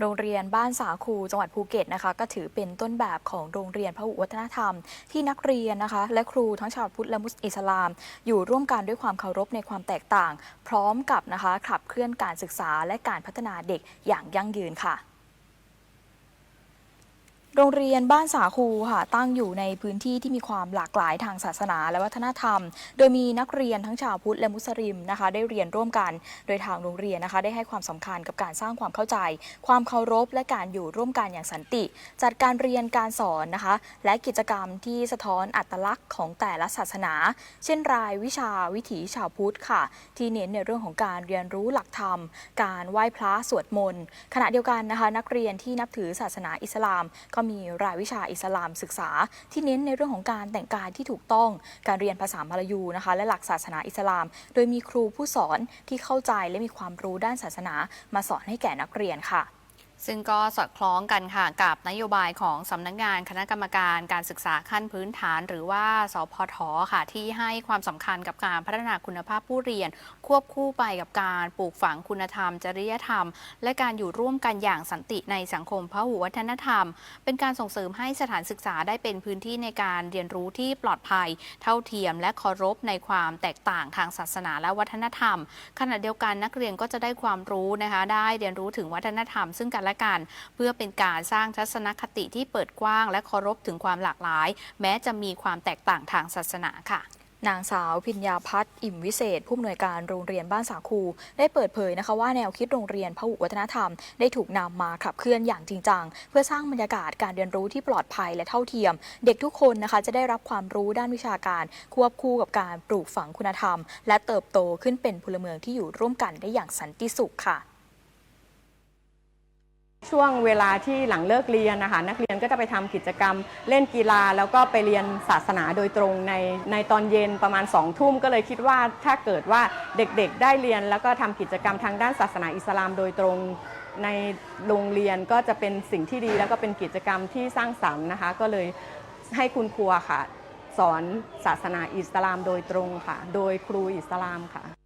โรงเรียนบ้านสาคูจังหวัดภูเก็ตนะคะ ก็ถือเป็นต้นแบบของโรงเรียนพหุวัฒนธรรม ที่นักเรียนนะคะ และครูทั้งชาวพุทธและมุสลิสลาม อยู่ร่วมกันด้วยความเคารพในความแตกต่าง พร้อมกับนะคะขับเคลื่อนการศึกษาและการพัฒนาเด็กอย่างยั่งยืนค่ะ โรงเรียนบ้านสาคูค่ะตั้งอยู่ในพื้นที่ที่มีความหลากหลายทางศาสนาและวัฒนธรรม โดยมีนักเรียนทั้งชาวพุทธและมุสลิมนะคะ ได้เรียนร่วมกัน โดยทางโรงเรียนนะคะ ได้ให้ความสำคัญกับการสร้างความเข้าใจ ความเคารพและการอยู่ร่วมกันอย่างสันติ จัดการเรียนการสอนนะคะ และกิจกรรมที่สะท้อนอัตลักษณ์ของแต่ละศาสนา เช่นรายวิชาวิถีชาวพุทธค่ะ ที่เน้นในเรื่องของการเรียนรู้หลักธรรม การไหว้พระสวดมนต์ขณะเดียวกันนะคะ นักเรียนที่นับถือศาสนาอิสลามก็็มีรายวิชาอิสลามศึกษา ที่เน้นในเรื่องของการแต่งกายที่ถูกต้อง การเรียนภาษามาลายูนะคะ และหลักศาสนาอิสลาม โดยมีครูผู้สอนที่เข้าใจและมีความรู้ด้านศาสนามาสอนให้แก่นักเรียนค่ะ ซึ่งก็สอดคล้องกันค่ะกับนโยบายของสำนักงานคณะกรรมการการศึกษาขั้นพื้นฐาน หรือว่าสพทค่ะที่ให้ความสำคัญกับการพัฒนาคุณภาพผู้เรียน ควบคู่ไปกับการปลูกฝังคุณธรรม จริยธรรม และการอยู่ร่วมกันอย่างสันติในสังคมพหุวัฒนธรรม เป็นการส่งเสริมให้สถานศึกษาได้เป็นพื้นที่ในการเรียนรู้ที่ปลอดภัย เท่าเทียม และเคารพในความแตกต่างทางศาสนาและวัฒนธรรม ขณะเดียวกันนักเรียนก็จะได้ความรู้นะคะได้เรียนรู้ถึงวัฒนธรรม ซึ่งกันและกัน เพื่อเป็นการสร้างทัศนคติที่เปิดกว้าง และเคารพถึงความหลากหลาย แม้จะมีความแตกต่างทางศาสนาค่ะนางสาวพิญญาพัฒน์อิ่มวิเศษ ผู้อำนวยการโรงเรียนบ้านสาคู ได้เปิดเผยนะคะว่าแนวคิดโรงเรียนพหุวัฒนธรรม ได้ถูกนำมาขับเคลื่อนอย่างจริงจัง เพื่อสร้างบรรยากาศการเรียนรู้ที่ปลอดภัยและเท่าเทียม เด็กทุกคนนะคะจะได้รับความรู้ด้านวิชาการ ควบคู่กับการปลูกฝังคุณธรรม และเติบโตขึ้นเป็นพลเมืองที่อยู่ร่วมกันได้อย่างสันติสุขค่ะ ช่วงเวลาที่หลังเลิกเรียนนะคะนักเรียนก็จะไปทำกิจกรรม เล่นกีฬาแล้วก็ไปเรียนศาสนาโดยตรงในในตอนเย็นประมาณ2องทุ่มก็เลยคิดว่าถ้าเกิดว่าเด็กๆได้เรียน แล้วก็ทำกิจกรรมทางด้านศาสนาอิสลามโดยตรงในโรงเรียนก็จะเป็นสิ่งที่ดีแล้วก็เป็นกิจกรรมที่สร้างสรรค์นะคะ ก็เลยให้คุณครูค่ะ สอนศาสนาอิสลามโดยตรงค่ะ โดยครูอิสลามค่ะ